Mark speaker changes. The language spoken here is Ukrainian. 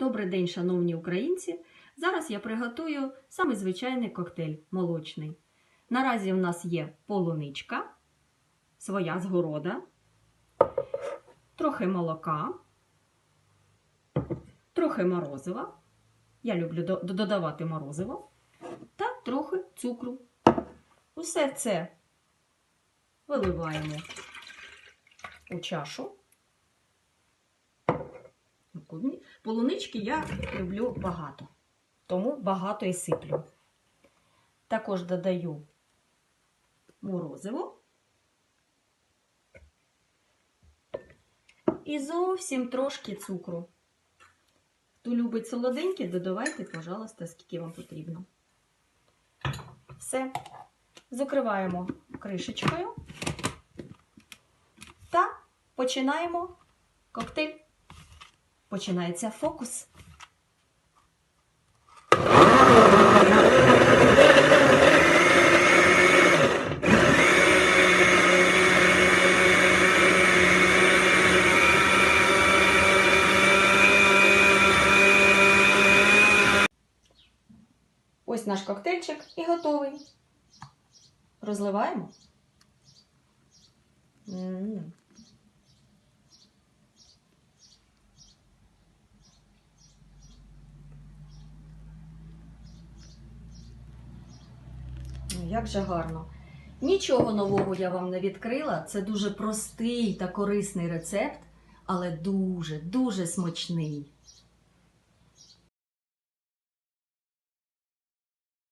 Speaker 1: Добрий день, шановні українці! Зараз я приготую самий звичайний коктейль молочний. Наразі в нас є полуничка, своя згорода, трохи молока, трохи морозива. Я люблю додавати морозиво та трохи цукру. Усе це виливаємо у чашу. Полунички я люблю багато, тому багато і сиплю. Також додаю морозиво і зовсім трошки цукру. Хто любить солоденьке, додавайте, пожалуйста, скільки вам потрібно. Все. Закриваємо кришечкою та починаємо коктейль. Починається фокус. Ось наш коктейльчик і готовий. Розливаємо. М. Ну, Як же гарно. Нічого нового я вам не відкрила. Це дуже простий та корисний рецепт, але дуже, дуже смачний.